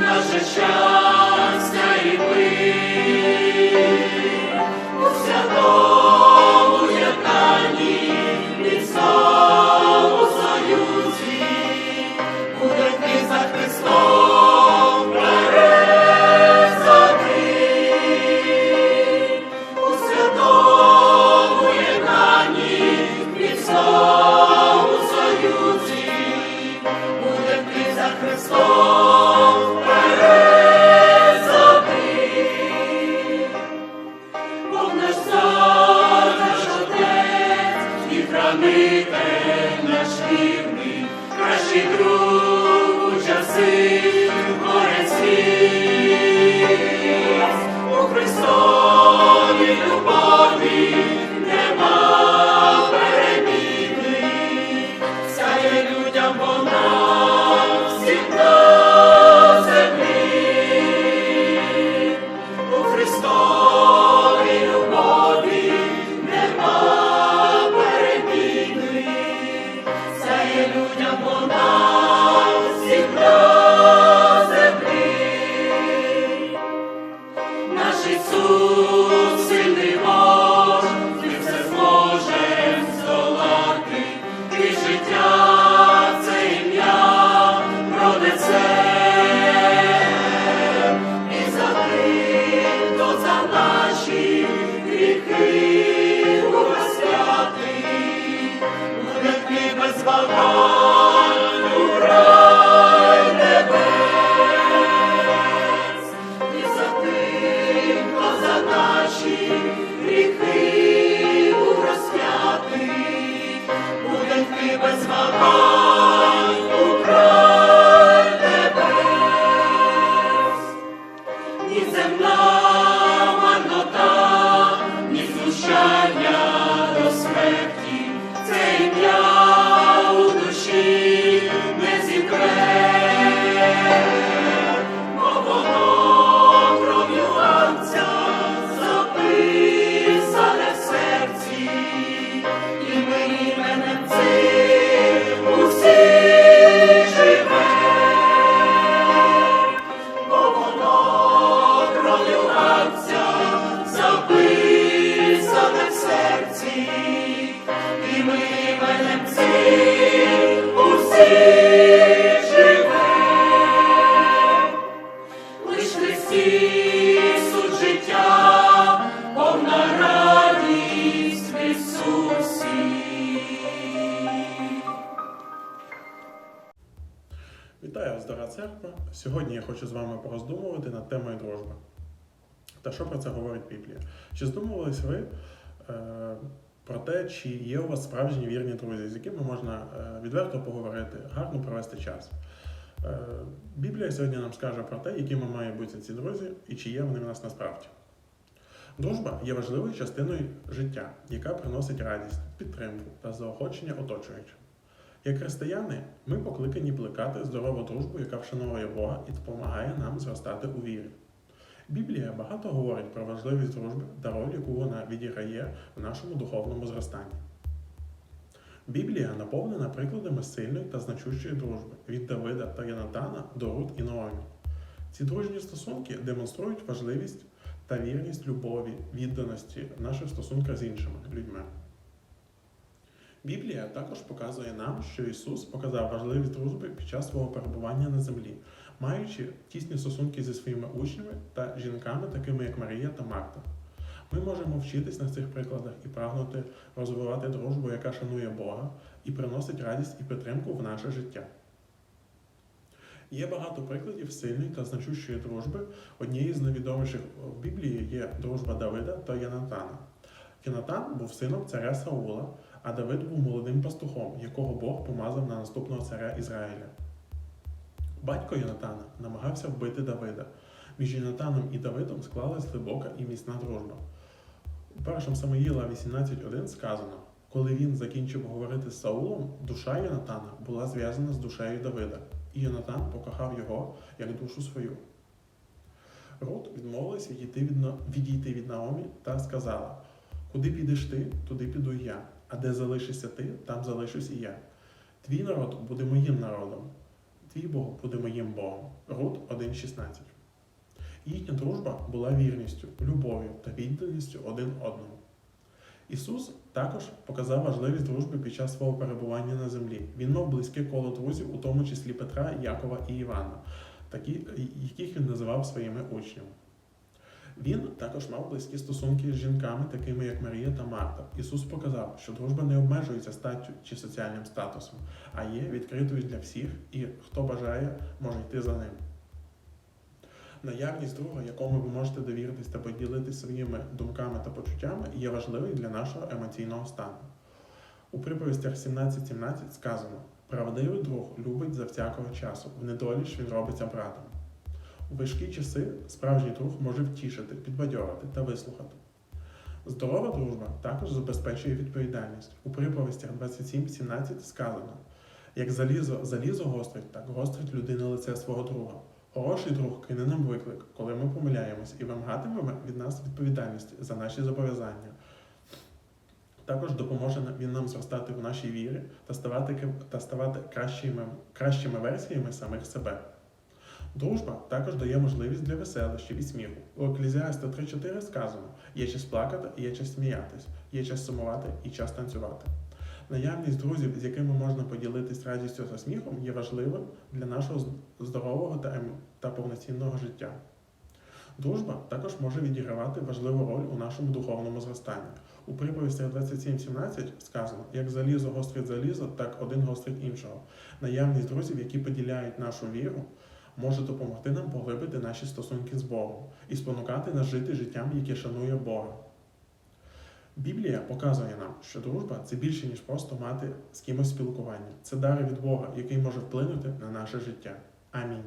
Наше щастя і ми. Ти без церква! Сьогодні я хочу з вами пороздумувати над темою дружби. Та що про це говорить Біблія? Чи здумувались ви е, про те, чи є у вас справжні вірні друзі, з якими можна е, відверто поговорити, гарно провести час? Е, Біблія сьогодні нам скаже про те, якими мають бути ці друзі і чи є вони в нас насправді. Дружба є важливою частиною життя, яка приносить радість, підтримку та заохочення оточуючих. Як християни, ми покликані плекати здорову дружбу, яка вшановує Бога і допомагає нам зростати у вірі. Біблія багато говорить про важливість дружби та роль, яку вона відіграє в нашому духовному зростанні. Біблія наповнена прикладами сильної та значущої дружби від Давида та Янатана до Рут і Ноомі. Ці дружні стосунки демонструють важливість та вірність любові, відданості наших стосунках з іншими людьми. Біблія також показує нам, що Ісус показав важливість дружби під час свого перебування на землі, маючи тісні стосунки зі своїми учнями та жінками, такими як Марія та Марта. Ми можемо вчитись на цих прикладах і прагнути розвивати дружбу, яка шанує Бога і приносить радість і підтримку в наше життя. Є багато прикладів сильної та значущої дружби. Однією з найвідоміших в Біблії є дружба Давида та Янатана. Янатан був сином царя Саула, а Давид був молодим пастухом, якого Бог помазав на наступного царя Ізраїля. Батько Янатана намагався вбити Давида. Між Янатаном і Давидом склалась глибока і міцна дружба. У 1 Самуїла 18.1 сказано: коли він закінчив говорити з Саулом, душа Янатана була зв'язана з душею Давида, і Янатан покохав його як душу свою. Рут відмовилася відійти від Наомі та сказала: Куди підеш ти, туди піду я, а де залишишся ти, там залишусь і я. Твій народ буде моїм народом, твій Бог буде моїм Богом. Рут 1.16. Їхня дружба була вірністю, любов'ю та відданістю один одному. Ісус також показав важливість дружби під час свого перебування на землі. Він мав близьке коло друзів, у тому числі Петра, Якова і Івана, такі, яких він називав своїми учнями. Він також мав близькі стосунки з жінками, такими як Марія та Марта. Ісус показав, що дружба не обмежується статтю чи соціальним статусом, а є відкритою для всіх, і хто бажає, може йти за ним. Наявність друга, якому ви можете довіритись та поділитися своїми думками та почуттями, є важливою для нашого емоційного стану. У приповістях 17.17 сказано: правдивий друг любить за всякого часу, в недолі ж він робиться братом. У важкі часи справжній друг може втішити, підбадьорити та вислухати. Здорова дружба також забезпечує відповідальність. У приповістях 27.17 сказано: як залізо залізо гострить, так гострить людина лице свого друга. Хороший друг кине нам виклик, коли ми помиляємось, і вимагатиме від нас відповідальності за наші зобов'язання. Також допоможе він нам зростати в нашій вірі та ставати, та ставати кращими, кращими версіями самих себе. Дружба також дає можливість для веселощів і сміху. У Еклезіаста 3.4 сказано: є час плакати, є час сміятись, є час сумувати і час танцювати. Наявність друзів, з якими можна поділитись радістю та сміхом, є важливим для нашого здорового та, ем- та повноцінного життя. Дружба також може відігравати важливу роль у нашому духовному зростанні. У приповістях 27.17 сказано, як залізо гострить залізо, так один гострить іншого. Наявність друзів, які поділяють нашу віру, може допомогти нам поглибити наші стосунки з Богом і спонукати нас жити життям, яке шанує Бога. Біблія показує нам, що дружба це більше, ніж просто мати з кимось спілкування. Це дар від Бога, який може вплинути на наше життя. Амінь.